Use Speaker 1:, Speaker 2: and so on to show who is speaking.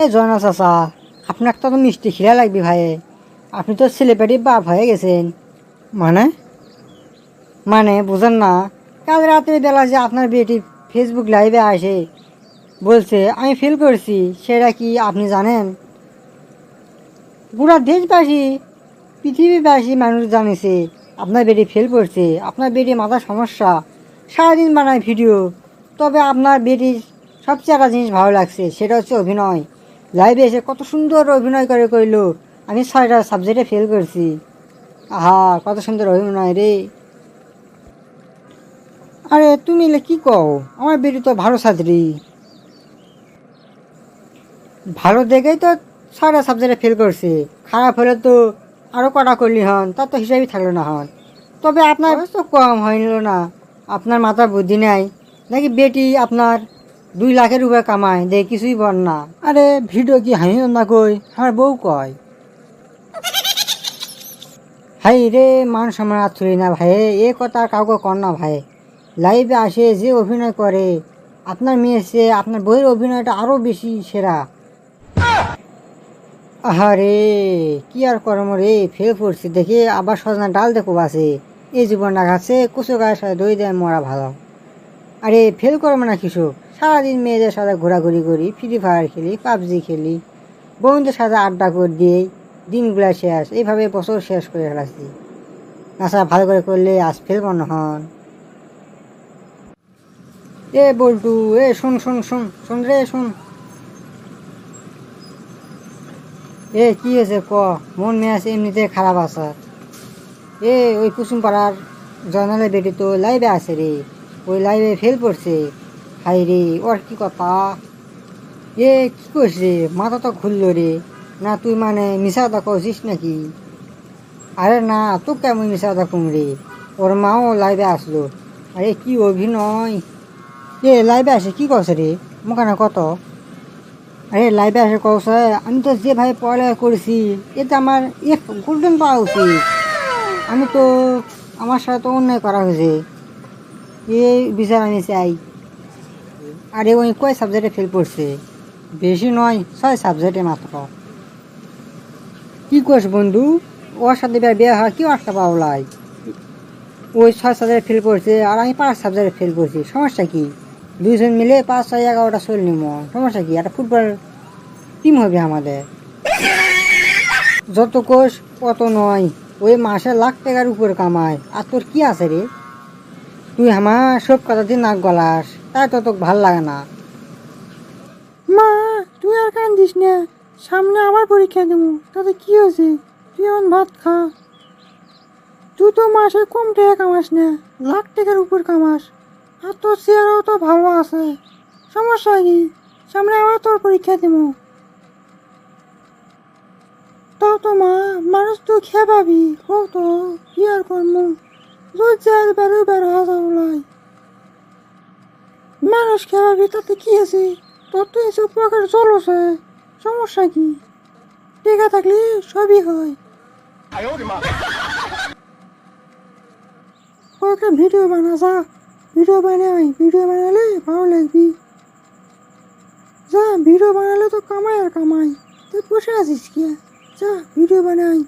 Speaker 1: জয়না চাচা আপনার তো মিষ্টি খিলা লাগবে ভাই। আপনি তো ছেলেপেটি বাপ হয়ে গেছেন। মানে? মানে বুঝেন না কাল রাতের বেলা যে আপনার বেটি ফেসবুক লাইভে আসে বলছে আমি ফিল করছি সেটা কি আপনি জানেন? পুরা দেশবাসী পৃথিবীবাসী মানুষ জানিছে আপনার বেটি ফেল করছে আপনার বেটি মাথার সমস্যা সারাদিন বানায় ভিডিও তবে আপনার বেটির সবচেয়ে একটা জিনিস ভালো লাগছে সেটা হচ্ছে অভিনয়। লাইভে এসে কত সুন্দর অভিনয় করে কইলো। আমি ছয়টা সাবজেক্টে ফেল করছি। আহা, কত সুন্দর অভিনয় রে। আরে, তুমি এলে কি কও? আমার বেটি তো ভালো ছাত্রী। ভালো দেখেই তো ছয়টা সাবজেক্টে ফেল করছে। খারাপ হলে তো আরও কটা করলি হন তার তো হিসাবই থাকল না হন। তবে আপনার তো কম হয়নিল না। আপনার মাথা বুদ্ধি নাই। নাকি বেটি আপনার দুই লাখের উপরে কামায় দে কিছুই বল না। আরে, ভিডিও কি হাই না কই? আমার বউ কয়। হাই রে, মান সম্মান আর না ভাই, এ কথা কাউকে কর না ভাই। লাইভে আসে, যে অভিনয় করে, আপনার মেয়ে সে আপনার বইয়ের অভিনয়টা আরও বেশি সেরা। আহারে, কি আর করম রে, ফেল পড়ছি দেখে, আবার সজনা ডাল দেখো বাসে। এই জীবনটা গাছে কুচো গায়ের সাথে দই দেয় মরা ভালো। আরে ফেল করব না কিছু। সারাদিন মেয়েদের সাথে ঘোরাঘুরি করি ফ্রি ফায়ার খেলি, পাবজি খেলি, বন্ধুদের সাথে আড্ডা করে দিয়ে দিনগুলা শেষ। এইভাবে বছর শেষ করে ফেলাচ্ছি আচ্ছা ভালো করে করলে আজ ফেল না হন। এ বল্টু, এ শোন শোন শোন শোন রে, শোন। এ কি হয়েছে ক? মন মেয়াজ এমনিতে খারাপ আছে। এ ওই কুসুম পাড়ার জয়নালের বেটি তো লাইভে আছে রে। ওই লাইভে ফেল পড়ছে হাই রে, ওর কি কথা? এ কি করিস রে মাথা তো খুললো রে। না, তুই মানে মিশা কথা কছিস নাকি? আরে না তো কেমন মিশা কম রে? ওর মাও লাইভে আসলো। আরে কি অভিনয়? এ লাইভে আসে, কি করছে রে? মোকানে কত? আরে লাইভে আসে কৌছে আমি তো যেভাবে পড়ালেখা করেছি, এতে আমার এক গোল্ডেন পাওয়া উচিত আমি তো, আমার সাথে তো অন্যায় করা হয়েছে। এই বিচার আমি চাই। আরে ওই কয় সাবজেক্টে ফেল পড়ছে? বেশি নয়, ছয় সাবজেক্টে মাত্র। কি করছ বন্ধু? ওর সাথে বিয়ে হয়, কি একটা পাওলাই ওই ছয় সাবজেক্টে ফেল পড়ছে, আর আমি পাঁচ সাবজেক্টে ফেল করছি সমস্যা কি? দুইজন মিলে পাঁচ, ছয়, এগারোটা চল নিম। সমস্যা কি? একটা ফুটবল টিম হবে আমাদের। যত কোষ অত নয়। ওই মাসে লাখ টাকার উপর কামায়। আর তোর কি আছে রে? তুই আমার সব কথা দিয়ে নাক গলাস। তাই তো তোকে ভালো লাগে না। মা, তুই আর কান্দিস না। সামনে আবার পরীক্ষা দেবো। তাতে কি হয়েছে? তুই এখন ভাত খা। তুই তো মাসে কম টাকা কামাস না, লাখ টাকার উপর কামাস। আর তোর চেয়ারও তো ভালো আছে। সমস্যা কি? সামনে আবার তোর পরীক্ষা দেবো। তাও তো মা, মানুষ তো খেয়ে পাবি। হোক তো, কি আর করব? যার বেরো বেরো হাজা বলাই মানুষ খেয়ে পাবি কি আছে? তোর তো এসব পকেট চলছে সমস্যা কি? টেকা থাকলে সবই হয়। কয়েকটা ভিডিও বানা, যা। ভিডিও বানাই ভিডিও বানালে ভালো লাগবি। যা, ভিডিও বানালে তো কামাই আর কামাই। তুই বসে আছিস কি? যা, ভিডিও বানাই